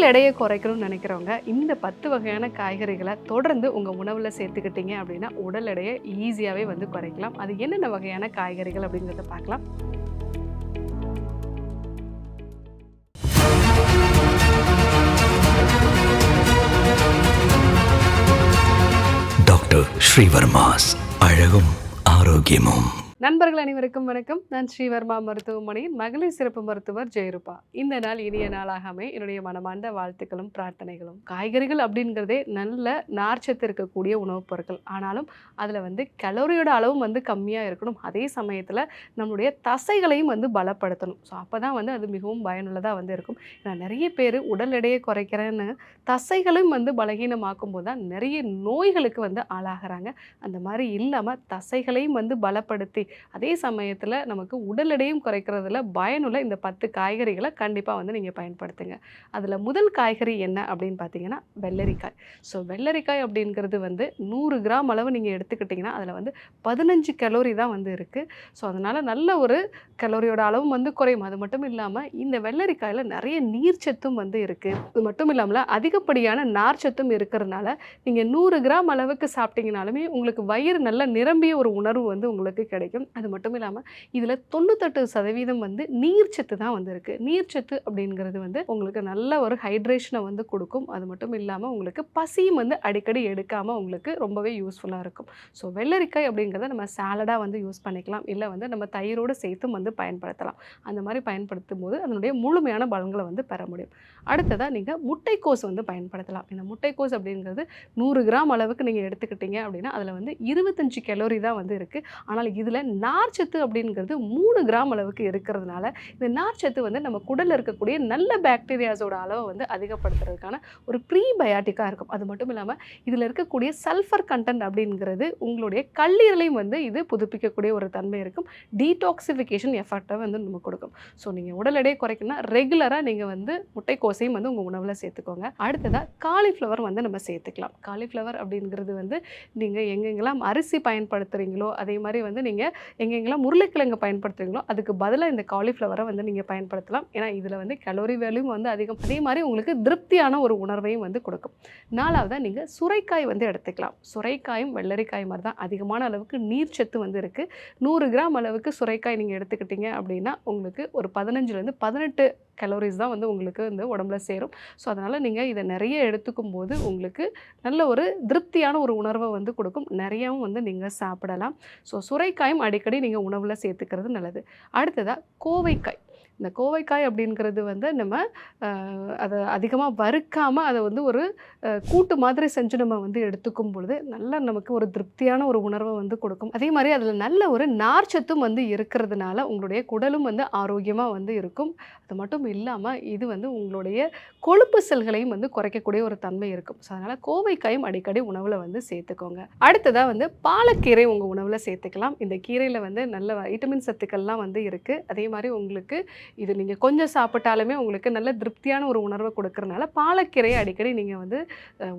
உடல் எடையை குறைக்கணும்னு நினைக்கிறவங்க இந்த பத்து வகையான காய்கறிகளை தொடர்ந்து உங்கள் உணவில் சேர்த்துக்கிட்டீங்க அப்படின்னா உடல் எடையை ஈஸியாகவே வந்து குறைக்கலாம். அது என்னென்ன வகையான காய்கறிகள் அப்படிங்கிறத பார்க்கலாம். டாக்டர் ஸ்ரீவர்மாஸ் அழகும் ஆரோக்கியமும். நண்பர்கள் அனைவருக்கும் வணக்கம். நான் ஸ்ரீவர்மா மருத்துவமனையின் மகளிர் சிறப்பு மருத்துவர் ஜெயரூபா. இந்த நாள் இனிய நாளாகாமே என்னுடைய மனமார்ந்த வாழ்த்துக்களும் பிரார்த்தனைகளும். காய்கறிகள் அப்படிங்கிறதே நல்ல நார்ச்சத்து இருக்கக்கூடிய உணவுப் பொருட்கள். ஆனாலும் அதில் வந்து கலோரியோட அளவும் வந்து கம்மியாக இருக்கணும். அதே சமயத்தில் நம்மளுடைய தசைகளையும் வந்து பலப்படுத்தணும். ஸோ அப்போ தான் வந்து அது மிகவும் பயனுள்ளதாக வந்து இருக்கும். ஏன்னா நிறைய பேர் உடல் எடையை குறைக்கிறேன்னு தசைகளும் வந்து பலகீனமாக்கும் போது தான் நிறைய நோய்களுக்கு வந்து ஆளாகிறாங்க. அந்த மாதிரி இல்லாமல் தசைகளையும் வந்து பலப்படுத்தி அதே சமயத்தில் நமக்கு உடல் எடையும் குறைக்கிறதுல பயனுள்ள இந்த பத்து காய்கறிகளை கண்டிப்பாக வந்து நீங்கள் பயன்படுத்துங்க. அதில் முதல் காய்கறி என்ன அப்படின்னு பார்த்தீங்கன்னா வெள்ளரிக்காய். ஸோ வெள்ளரிக்காய் அப்படிங்கிறது வந்து நூறு கிராம் அளவு நீங்கள் எடுத்துக்கிட்டிங்கன்னா அதில் வந்து பதினஞ்சு கலோரி தான் வந்து இருக்குது ஸோ அதனால் நல்ல ஒரு கலோரியோட அளவும் வந்து குறையும். அது மட்டும் இல்லாமல் இந்த வெள்ளரிக்காயில் நிறைய நீர்ச்சத்தும் வந்து இருக்குது அது மட்டும் இல்லாமல் அதிகப்படியான நார்ச்சத்தும் இருக்கிறதுனால நீங்கள் நூறு கிராம் அளவுக்கு சாப்பிட்டீங்கனாலுமே உங்களுக்கு வயிறு நல்லா நிரம்பிய ஒரு உணர்வு வந்து உங்களுக்கு கிடைக்கும். அது மட்டும் இல்லாமல் இதில் தொண்ணூத்தெட்டு சதவீதம் வந்து நீர்ச்சத்து தான் வந்திருக்கு நீர்ச்சத்து அப்படிங்கிறது வந்து உங்களுக்கு நல்ல ஒரு ஹைட்ரேஷனை வந்து கொடுக்கும். அது மட்டும் இல்லாமல் உங்களுக்கு பசியும் வந்து அடிக்கடி எடுக்காமல் உங்களுக்கு ரொம்பவே யூஸ்ஃபுல்லாக இருக்கும். ஸோ வெள்ளரிக்காய் அப்படிங்கிறத நம்ம சாலடாக வந்து யூஸ் பண்ணிக்கலாம். இல்லை வந்து நம்ம தயிரோடு சேர்த்தும் வந்து பயன்படுத்தலாம். அந்த மாதிரி பயன்படுத்தும் போது அதனுடைய முழுமையான பலன்களை வந்து பெற முடியும். அடுத்ததாக நீங்கள் முட்டைக்கோஸ் வந்து பயன்படுத்தலாம். இந்த முட்டைக்கோஸ் அப்படிங்கிறது நூறு கிராம் அளவுக்கு நீங்கள் எடுத்துக்கிட்டீங்க அப்படின்னா அதில் வந்து இருபத்தஞ்சு கலோரி தான் வந்து இருக்குது ஆனால் இதில் நார்ச்சத்து அப்படிங்கிறது மூணு கிராம் அளவுக்கு இருக்கிறதுனால இந்த நார்ச்சத்து வந்து நம்ம குடலில் இருக்கக்கூடிய நல்ல பாக்டீரியாஸோட அளவை வந்து அதிகப்படுத்துறதுக்கான ஒரு ப்ரீபயாட்டிக்காக இருக்கும். அது மட்டும் இல்லாமல் இதில் இருக்கக்கூடிய சல்ஃபர் கண்டென்ட் அப்படிங்கிறது உங்களுடைய கல்லீரலையும் வந்து இது புதுப்பிக்கக்கூடிய ஒரு தன்மை இருக்கும். டீடாக்சிஃபிகேஷன் எஃபெக்டை வந்து நம்ம கொடுக்கும். ஸோ நீங்கள் உடல் எடையை குறைக்கணும்னா ரெகுலராக நீங்கள் வந்து முட்டைக்கோசையும் வந்து உங்கள் உணவில் சேர்த்துக்கோங்க. அடுத்ததாக காலிஃப்ளவர் வந்து நம்ம சேர்த்துக்கலாம். காலிஃப்ளவர் அப்படிங்கிறது வந்து நீங்கள் எங்கெங்கெல்லாம் அரிசி பயன்படுத்துகிறீங்களோ அதே மாதிரி வந்து நீங்கள் எங்கெங்கெல்லாம் உருளைக்கிழங்கு பயன்படுத்துகிறீங்களோ அதுக்கு பதிலாக இந்த காலிஃப்ளவரை வந்து நீங்கள் பயன்படுத்தலாம். ஏன்னா இதில் வந்து கலோரி வேல்யூம் வந்து அதிகம். அதே மாதிரி உங்களுக்கு திருப்தியான ஒரு உணர்வையும் வந்து கொடுக்கும். நாலாவதாக நீங்கள் சுரைக்காய் வந்து எடுத்துக்கலாம். சுரைக்காயும் வெள்ளரிக்காய் மாதிரி தான் அதிகமான அளவுக்கு நீர்ச்சத்து வந்து இருக்குது நூறு கிராம் அளவுக்கு சுரைக்காய் நீங்கள் எடுத்துக்கிட்டீங்க அப்படின்னா உங்களுக்கு ஒரு பதினஞ்சுலேருந்து பதினெட்டு கலோரிஸ் தான் வந்து உங்களுக்கு வந்து உடம்புல சேரும். ஸோ அதனால் நீங்கள் இதை நிறைய எடுத்துக்கும் போது உங்களுக்கு நல்ல ஒரு திருப்தியான ஒரு உணர்வை வந்து கொடுக்கும். நிறையவும் வந்து நீங்கள் சாப்பிடலாம். ஸோ சுரைக்காயும் அடிக்கடி நீங்கள் உணவில் சேர்த்துக்கிறது நல்லது. அடுத்ததாக கோவைக்காய். இந்த கோவைக்காய் அப்படிங்கிறது வந்து நம்ம அதை அதிகமாக வறுக்காமல் அதை வந்து ஒரு கூட்டு மாதிரி செஞ்சு நம்ம வந்து எடுத்துக்கும் பொழுது நல்ல நமக்கு ஒரு திருப்தியான ஒரு உணர்வை வந்து கொடுக்கும். அதே மாதிரி அதில் நல்ல ஒரு நார்ச்சத்தும் வந்து இருக்கிறதுனால உங்களுடைய குடலும் வந்து ஆரோக்கியமாக வந்து இருக்கும். அது மட்டும் இல்லாமல் இது வந்து உங்களுடைய கொழுப்பு செல்களையும் வந்து குறைக்கக்கூடிய ஒரு தன்மை இருக்கும். ஸோ அதனால் கோவைக்காயும் அடிக்கடி உணவில் வந்து சேர்த்துக்கோங்க. அடுத்ததாக வந்து பாலக்கீரை உங்கள் உணவில் சேர்த்துக்கலாம். இந்த கீரையில் வந்து நல்ல வைட்டமின் சத்துக்கள்லாம் வந்து இருக்குது அதே மாதிரி உங்களுக்கு இது நீங்கள் கொஞ்சம் சாப்பிட்டாலுமே உங்களுக்கு நல்ல திருப்தியான ஒரு உணர்வை கொடுக்கறனால பாலக்கீரையை அடிக்கடி நீங்கள் வந்து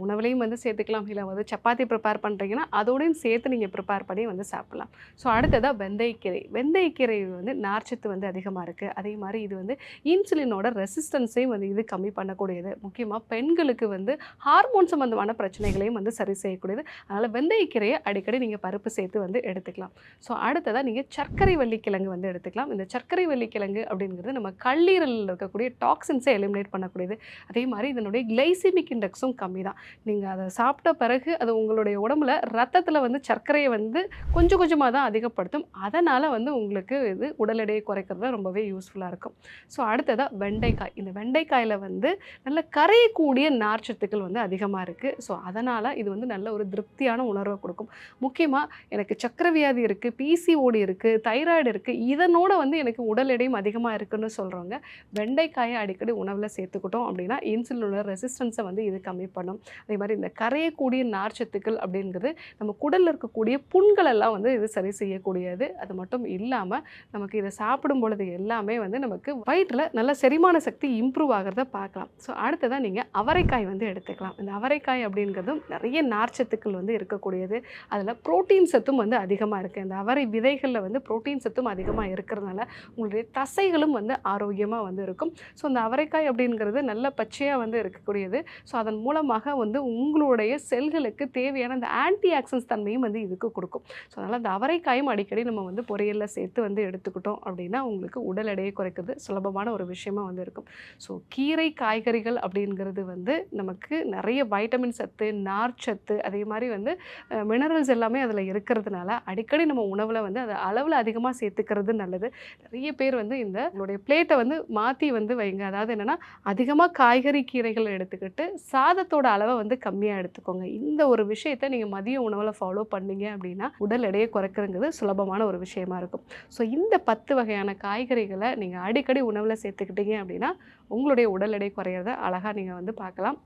உணவுலையும் வந்து சேர்த்துக்கலாம். இல்லை வந்து சப்பாத்தி ப்ரிப்பேர் பண்ணுறீங்கன்னா அதோடையும் சேர்த்து நீங்கள் ப்ரிப்பேர் பண்ணி வந்து சாப்பிட்லாம். ஸோ அடுத்ததாக வெந்தயக்கீரை. வெந்தயக்கீரை வந்து நார்ச்சத்து வந்து அதிகமாக இருக்குது அதே மாதிரி இது வந்து இன்சுலினோட ரெசிஸ்டன்ஸையும் வந்து இது கம்மி பண்ணக்கூடியது. முக்கியமாக பெண்களுக்கு வந்து ஹார்மோன் சம்மந்தமான பிரச்சனைகளையும் வந்து சரி செய்யக்கூடியது. அதனால் வெந்தயக்கீரையை அடிக்கடி நீங்கள் பருப்பு சேர்த்து வந்து எடுத்துக்கலாம். ஸோ அடுத்ததாக நீங்கள் சர்க்கரை வள்ளிக்கிழங்கு வந்து எடுத்துக்கலாம். இந்த சர்க்கரை வள்ளிக்கிழங்கு அப்படிங்கிறது நம்ம கல்லீரலில் இருக்கக்கூடிய டாக்ஸின்ஸை எலிமினேட் பண்ணக்கூடியது. அதே மாதிரி இதனுடைய கிளைசிமிக் இண்டெக்ஸும் கம்மி தான் நீங்கள் அதை சாப்பிட்ட பிறகு அது உங்களுடைய உடம்புல ரத்தத்தில் வந்து சர்க்கரையை வந்து கொஞ்சம் கொஞ்சமாக தான் அதிகப்படுத்தும். அதனால் வந்து உங்களுக்கு இது உடல் எடையை குறைக்கிறது ரொம்பவே யூஸ்ஃபுல்லாக இருக்கும். ஸோ அடுத்ததாக வெண்டைக்காய். இந்த வெண்டைக்காயில் வந்து நல்ல கரையக்கூடிய நார்ச்சத்துக்கள் வந்து அதிகமாக இருக்குது ஸோ அதனால் இது வந்து நல்ல ஒரு திருப்தியான உணர்வை கொடுக்கும். முக்கியமாக எனக்கு சக்கரவியாதி இருக்குது பிசிஓடி இருக்குது தைராய்டு இருக்குது இதனோட வந்து எனக்கு உடல் எடையும் அதிகமாக இருக்குது இருக்குன்னு சொல்கிறவங்க வெண்டைக்காயை அடிக்கடி உணவில் சேர்த்துக்கிட்டோம் அப்படின்னா இன்சுலினோட ரெசிஸ்டன்ஸை வந்து இது கம்மி பண்ணும். அதே மாதிரி இந்த கரையக்கூடிய நார்ச்சத்துக்கள் அப்படிங்கிறது நம்ம குடலில் இருக்கக்கூடிய புண்களெல்லாம் வந்து இது சரி செய்யக்கூடியது. அது மட்டும் இல்லாமல் நமக்கு இதை சாப்பிடும் பொழுது எல்லாமே வந்து நமக்கு வயிற்றில் நல்ல செரிமான சக்தி இம்ப்ரூவ் ஆகிறத பார்க்கலாம். ஸோ அடுத்ததாக நீங்கள் அவரைக்காய் வந்து எடுத்துக்கலாம். இந்த அவரைக்காய் அப்படிங்கிறதும் நிறைய நார்ச்சத்துக்கள் வந்து இருக்கக்கூடியது. அதில் புரோட்டீன் சத்தும் வந்து அதிகமாக இருக்குது இந்த அவரை விதைகளில் வந்து புரோட்டீன் சத்தும் அதிகமாக இருக்கிறதுனால உங்களுடைய தசைகளும் உடலும் வந்து ஆரோக்கியமாக வந்து இருக்கும். ஸோ அந்த அவரைக்காய் அப்படிங்கிறது நல்ல பச்சையாக வந்து இருக்கக்கூடியது. ஸோ அதன் மூலமாக வந்து உங்களுடைய செல்களுக்கு தேவையான அந்த ஆன்டி ஆக்சன்ஸ் தன்மையும் வந்து இதுக்கு கொடுக்கும். ஸோ அதனால் அந்த அவரைக்காயும் அடிக்கடி நம்ம வந்து பொரியலில் சேர்த்து வந்து எடுத்துக்கிட்டோம் அப்படின்னா உங்களுக்கு உடல் எடையை குறைக்கிறது சுலபமான ஒரு விஷயமா வந்து இருக்கும். ஸோ கீரை காய்கறிகள் அப்படிங்கிறது வந்து நமக்கு நிறைய வைட்டமின் சத்து நார்ச்சத்து அதே மாதிரி வந்து மினரல்ஸ் எல்லாமே அதில் இருக்கிறதுனால அடிக்கடி நம்ம உணவில் வந்து அதை அளவில் அதிகமாக சேர்த்துக்கிறது நல்லது. நிறைய பேர் வந்து இந்த உங்களுடைய பிளேட்டை வந்து மாற்றி வந்து வைங்க. அதாவது என்னென்னா அதிகமாக காய்கறி கீரைகள் எடுத்துக்கிட்டு சாதத்தோட அளவை வந்து கம்மியாக எடுத்துக்கோங்க. இந்த ஒரு விஷயத்தை நீங்கள் மதிய உணவில் ஃபாலோ பண்ணீங்க அப்படின்னா உடல் எடையை குறைக்கிறங்கிறது சுலபமான ஒரு விஷயமா இருக்கும். ஸோ இந்த பத்து வகையான காய்கறிகளை நீங்கள் அடிக்கடி உணவில் சேர்த்துக்கிட்டீங்க அப்படின்னா உங்களுடைய உடல் எடை குறையிறத அழகாக நீங்கள் வந்து பார்க்கலாம்.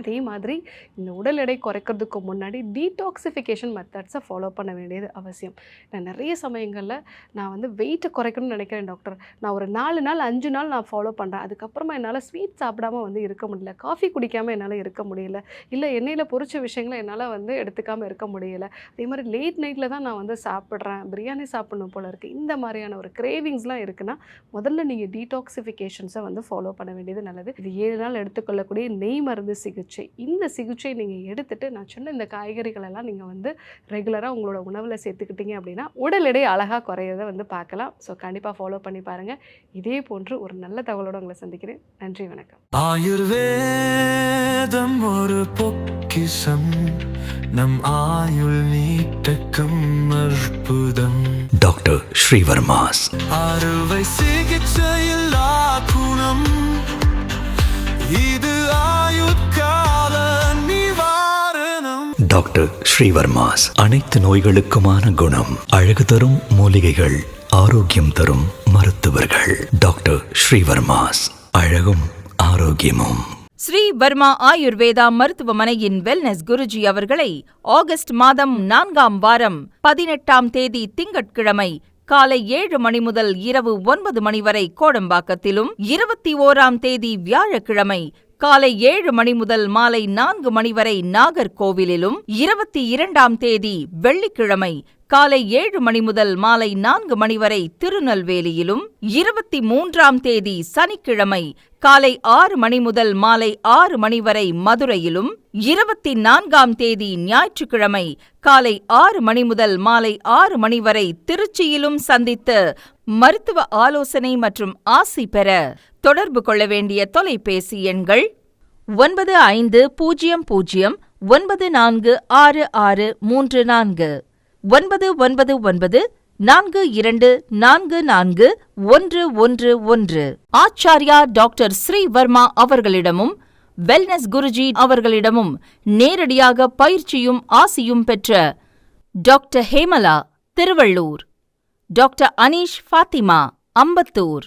அதே மாதிரி இந்த உடல் எடை குறைக்கிறதுக்கு முன்னாடி டீடாக்சிஃபிகேஷன் மெத்தட்ஸை ஃபாலோ பண்ண வேண்டியது அவசியம். நான் நிறைய சமயங்களில் நான் வந்து வெயிட்டை குறைக்கணும்னு நினைக்கிறேன் டாக்டர் நான் ஒரு நாலு நாள் அஞ்சு நாள் நான் ஃபாலோ பண்ணுறேன் அதுக்கப்புறமா என்னால் ஸ்வீட் சாப்பிடாம வந்து இருக்க முடியல. காஃபி குடிக்காமல் என்னால் இருக்க முடியல. இல்லை எண்ணெயில் பொறிச்ச விஷயங்களை என்னால் வந்து எடுத்துக்காமல் இருக்க முடியல. அதே மாதிரி லேட் நைட்டில் தான் நான் வந்து சாப்பிட்றேன். பிரியாணி சாப்பிடணும் போல இருக்குது இந்த மாதிரியான ஒரு கிரேவிங்ஸ்லாம் இருக்குன்னா முதல்ல நீங்கள் டீடாக்சிஃபிகேஷன்ஸை வந்து ஃபாலோ பண்ண வேண்டியது நல்லது. இது ஏழு நாள் எடுத்துக்கொள்ளக்கூடிய நெய் மருந்து சிகிச்சை. இந்த சிகிச்சை நீங்கள் எடுத்துட்டு நான் சொன்ன இந்த காய்கறிகள் எல்லாம் நீங்கள் வந்து ரெகுலராக உங்களோட உணவில் சேர்த்துக்கிட்டீங்க அப்படின்னா உடல் எடை அழகாக குறையிறத வந்து பார்க்கலாம். ஸோ கண்டிப்பாக ஃபாலோ பண்ணி பாருங்கள் இதே போன்று ஒரு நல்ல தகவலோடு உங்களை சந்திக்கிறேன். நன்றி வணக்கம். ஆயுர்வேதம் ஒரு பொக்கிஷம். நம் ஆயுள் நீட்டக்கும் அற்புதம். டாக்டர் ஸ்ரீவர்மாஸ். அறுவை சிகிச்சையில்லா குணம். இது நிவாரணம் டாக்டர் ஸ்ரீவர்மாஸ். அனைத்து நோய்களுக்குமான குணம் அழகு தரும் மூலிகைகள் ஆரோக்கியம் தரும் மருத்துவர்கள். டாக்டர் ஸ்ரீவர்மாஸ் அழகும் ஆரோக்கியமும். ஸ்ரீ வர்மா ஆயுர்வேதா மருத்துவமனையின் வெல்னஸ் குருஜி அவர்களை ஆகஸ்ட் மாதம் நான்காம் வாரம் பதினெட்டாம் தேதி திங்கட்கிழமை காலை ஏழு மணி முதல் இரவு ஒன்பது மணி வரை கோடம்பாக்கத்திலும் இருபத்தி ஓராம் தேதி வியாழக்கிழமை காலை ஏழு மணி முதல் மாலை நான்கு மணி வரை நாகர்கோவிலிலும் இருபத்தி இரண்டாம் தேதி வெள்ளிக்கிழமை காலை ஏழு மணி முதல் மாலை நான்கு மணி வரை திருநெல்வேலியிலும் இருபத்தி மூன்றாம் தேதி சனிக்கிழமை காலை ஆறு மணி முதல் மாலை ஆறு மணி வரை மதுரையிலும் இருபத்தி நான்காம் தேதி ஞாயிற்றுக்கிழமை காலை ஆறு மணி முதல் மாலை ஆறு மணி வரை திருச்சியிலும் சந்தித்து மருத்துவ ஆலோசனை மற்றும் ஆசி பெற தொடர்பு கொள்ள வேண்டிய தொலைபேசி எண்கள் ஒன்பது ஐந்து பூஜ்ஜியம் பூஜ்ஜியம் ஒன்பது நான்கு ஆறு ஆறு மூன்று நான்கு. ஒன்பது ஒன்பது ஒன்பது நான்கு இரண்டு நான்கு நான்கு ஒன்று ஒன்று ஒன்று. ஆச்சாரியா டாக்டர் ஸ்ரீவர்மா அவர்களிடமும் வெல்னஸ் குருஜி அவர்களிடமும் நேரடியாக பயிற்சியும் ஆசியும் பெற்ற doctor Hemala Thiruvallur. Doctor Aneesh Fathima Ambattur.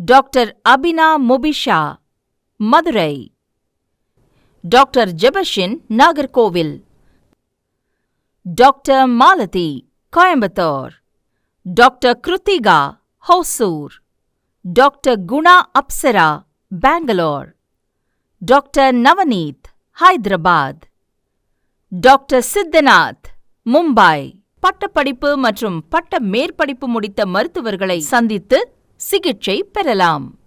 Doctor Abina Mubisha Madurai. Doctor Jebashin Nagercoil. Doctor Malathi Coimbatore. Doctor Kiruthika Hosur. Doctor Guna Apsara Bangalore. Doctor Navneeth Hyderabad. Doctor Siddhanath Mumbai. பட்டப்படிப்பு மற்றும் பட்ட மேற்படிப்பு முடித்த மருத்துவர்களை சந்தித்து சிகிச்சை பெறலாம்.